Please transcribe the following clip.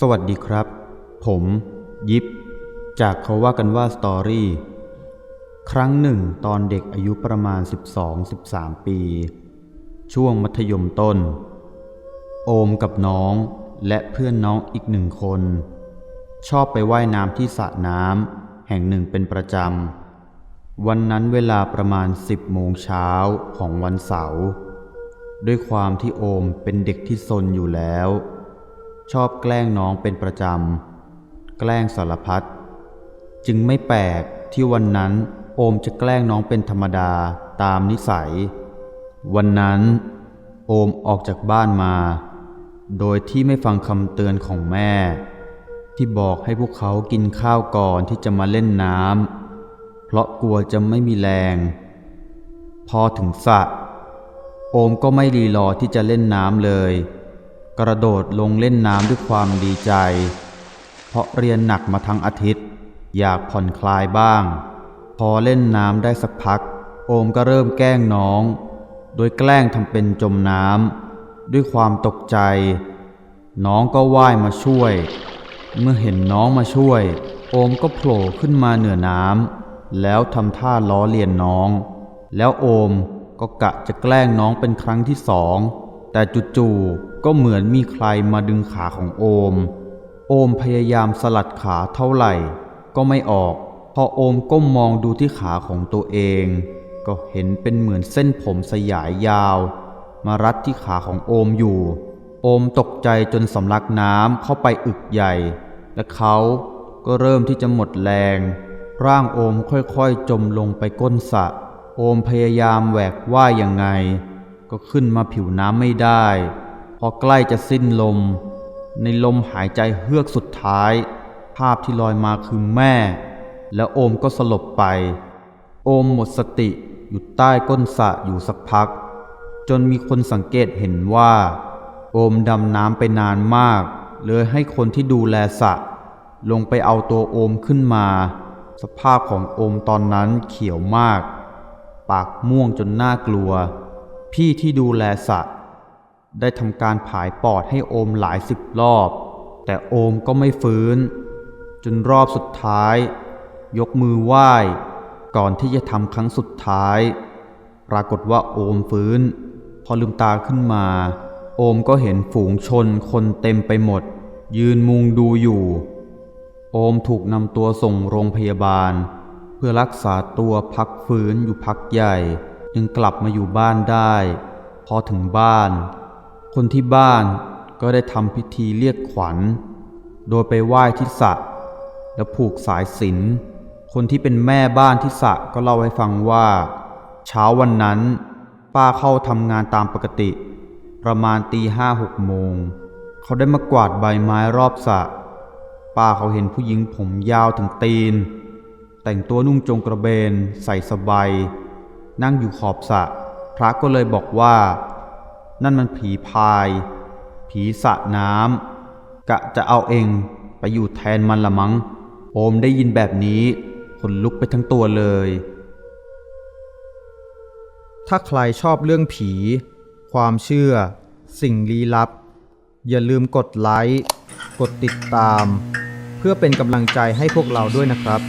สวัสดีครับ ผม ยิปจากเขาว่ากันว่าสตอรี่ ครั้งหนึ่งตอนเด็กอายุประมาณ 12-13 ปี ช่วงมัธยมต้น โอมกับน้องและเพื่อนน้องอีกหนึ่งคน ชอบไปไว่ายน้ำที่สระน้ำแห่งหนึ่งเป็นประจำ วันนั้นเวลาประมาณ 10โมงเช้าของวันเสาร์ด้วยความที่โอมเป็นเด็กที่ซนอยู่แล้ว ชอบแกล้งน้องเป็นประจำ แกล้งสารพัด จึงไม่แปลกที่วันนั้นโอมจะแกล้งน้องเป็นธรรมดาตามนิสัย วันนั้น โอมออกจากบ้านมา โดยที่ไม่ฟังคำเตือนของแม่ ที่บอกให้พวกเขากินข้าวก่อนที่จะมาเล่นน้ำเพราะกลัวจะไม่มีแรง พอถึงสระโอมก็ไม่รีรอที่จะเล่นน้ำเลย กระโดดลงเล่นน้ำด้วยความดีใจ เพราะเรียนหนักมาทั้งอาทิตย์ อยากผ่อนคลายบ้าง พอเล่นน้ำได้สักพัก โอมก็เริ่มแกล้งน้อง โดยแกล้งทำเป็นจมน้ำด้วยความตกใจ น้องก็ว่ายมาช่วย เมื่อเห็นน้องมาช่วย โอมก็โผล่ขึ้นมาเหนือน้ำแล้วทำท่าล้อเลียนน้อง แล้วโอมก็กะจะแกล้งน้องเป็นครั้งที่สอง แต่จู่ๆก็เหมือนมีใครมาดึงขาของโอม โอมพยายามสลัดขาเท่าไหร่ ก็ไม่ออก พอโอมก้มมองดูที่ขาของตัวเอง ก็เห็นเป็นเหมือนเส้นผมสยายยาว มารัดที่ขาของโอมอยู่ โอมตกใจจนสำลักน้ำเข้าไปอึกใหญ่ และเขาก็เริ่มที่จะหมดแรง ร่างโอมค่อยๆจมลงไปก้นสระโอมพยายามแหวกว่ายยังไง ก็ขึ้นมาผิวน้ำไม่ได้ พอใกล้จะสิ้นลม ในลมหายใจเฮือกสุดท้าย ภาพที่ลอยมาคือแม่ แล้วโอมก็สลบไป โอมหมดสติอยู่ใต้ก้นสระอยู่สักพัก จนมีคนสังเกตเห็นว่า โอมดำน้ำไปนานมาก เลยให้คนที่ดูแลสระลงไปเอาตัวโอมขึ้นมา สภาพของโอมตอนนั้นเขียวมาก ปากม่วงจนน่ากลัว พี่ที่ดูแลสระได้ทำการผายปอดให้โอมหลายสิบรอบ แต่โอมก็ไม่ฟื้น จนรอบสุดท้าย ยกมือไหว้ ก่อนที่จะทำครั้งสุดท้าย ปรากฏว่าโอมฟื้น พอลืมตาขึ้นมา โอมก็เห็นฝูงชนคนเต็มไปหมด ยืนมุงดูอยู่ โอมถูกนำตัวส่งโรงพยาบาล เพื่อรักษาตัวพักฟื้นอยู่พักใหญ่ จึงกลับมาอยู่บ้านได้ พอถึงบ้าน คนที่บ้านก็ได้ทำพิธีเรียกขวัญ โดยไปไหว้ที่สระแล้วผูกสายสินคนที่เป็นแม่บ้านที่สระก็เล่าให้ฟังว่า เช้าวันนั้น ป้าเข้าทำงานตามปกติ ประมาณตีห้าหกโมง เขาได้มากวาดใบไม้รอบสระป้าเขาเห็นผู้หญิงผมยาวถึงตีน แต่งตัวนุ่งจงกระเบน ใส่สบาย นั่งอยู่ขอบสระพระก็เลยบอกว่า นั่นมันผีพาย ผีสะน้ำกะจะเอาเองไปอยู่แทนมันละมัง้ง โอมได้ยินแบบนี้ขนลุกไปทั้งตัวเลย ถ้าใครชอบเรื่องผี ความเชื่อ สิ่งลี้ลับ อย่าลืมกดไลค์ กดติดตาม เพื่อเป็นกำลังใจให้พวกเราด้วยนะครับ